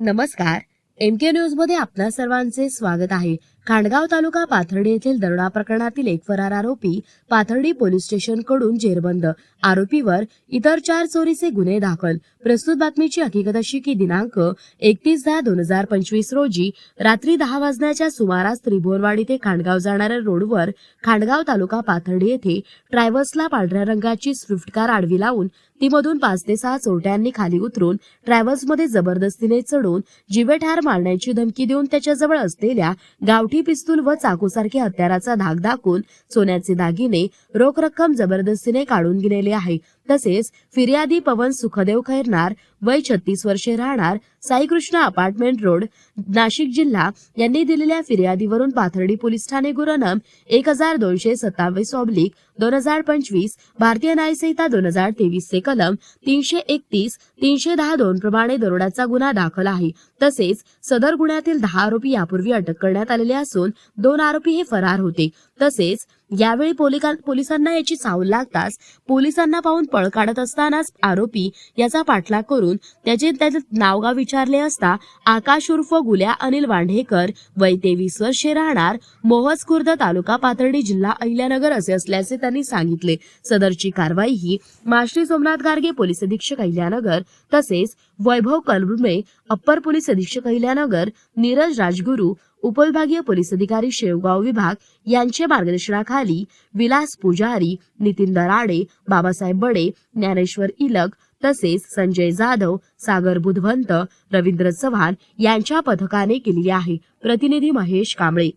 नमस्कार एम के न्यूजमध्ये आपल्या सर्वांचे स्वागत आहे. खांडगाव तालुका पाथर्डी येथील दरोडा प्रकरणातील एक फरार आरोपी पाथर्डी पोलीस स्टेशनकडून जेरबंद. आरोपीवर इतर चार चोरीचे गुन्हे दाखल. प्रस्तुत बातमीची हकीकत अशी की दिनांक एकतीस दहा दोन हजार पंचवीस रोजी रात्री दहा वाजण्याच्या सुमारास त्रिभुवनवाडी ते खांडगाव जाणाऱ्या रोडवर खांडगाव तालुका पाथर्डी येथे ट्रॅव्हल्सला पांढऱ्या रंगाची स्विफ्ट कार आडवी लावून ती मधून पाच ते सहा चोरट्यांनी खाली उतरून ट्रॅव्हल्समध्ये जबरदस्तीने चढून जिवेठार मारण्याची धमकी देऊन त्याच्याजवळ असलेल्या गावठी पिस्तूल व चाकूसारख्या हत्याराचा धाक दाखवून सोन्याचे दागिने रोख रक्कम जबरदस्तीने काढून गेलेले आहे तसेच फिर्यादी पवन सुखदेव खैरनार वय छत्तीस वर्षे राहणार साईकृष्ण अपार्टमेंट रोड नाशिक जिल्हा यांनी दिलेल्या फिर्यादीवरून पाथर्डी पोलीस ठाणे गुरनम एक हजार दोनशे सत्तावीस ऑब्लिक दोन हजार पंचवीस भारतीय न्यायसंहिता दोन हजार तेवीस चे कलम तीनशे एकतीस तीनशे दहा दोन प्रमाणे दरोड्याचा गुन्हा दाखल आहे. तसेच सदर गुन्ह्यातील दहा आरोपी यापूर्वी अटक करण्यात आलेले असून दोन आरोपी हे फरार होते. तसेच यावेळी पोलिसांना याची चाव लागताच पोलिसांना पाहून पळ काढत असतानाच आरोपी याचा पाठलाग करून त्याचे त्याचे नावगाव विचारले असता आकाश उर्फ गुल्या अनिल वांढेकर वय तेवीस वर्षे राहणार मोहज खुर्द तालुका पाथर्डी जिल्हा अहिल्यानगर असे असल्याचे त्यांनी सांगितले. सदरची कारवाई ही माश्री सोमनाथ गार्गे पोलीस अधीक्षक अहिल्यानगर तसेच वैभव कलबुमे अप्पर पोलीस अधीक्षक अहिल्यानगर नीरज राजगुरू उपविभागीय पोलीस अधिकारी शेवगाव विभाग यांच्या मार्गदर्शनाखाली विलास पुजारी नितीन दराडे बाबासाहेब बडे ज्ञानेश्वर इलग तसेच संजय जाधव सागर बुधवंत रवींद्र चव्हाण यांच्या पथकाने केलेली आहे. प्रतिनिधी महेश कांबळे.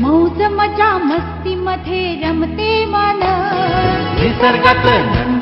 मौज मजा मस्ती मध्ये रमते मन निसर्गात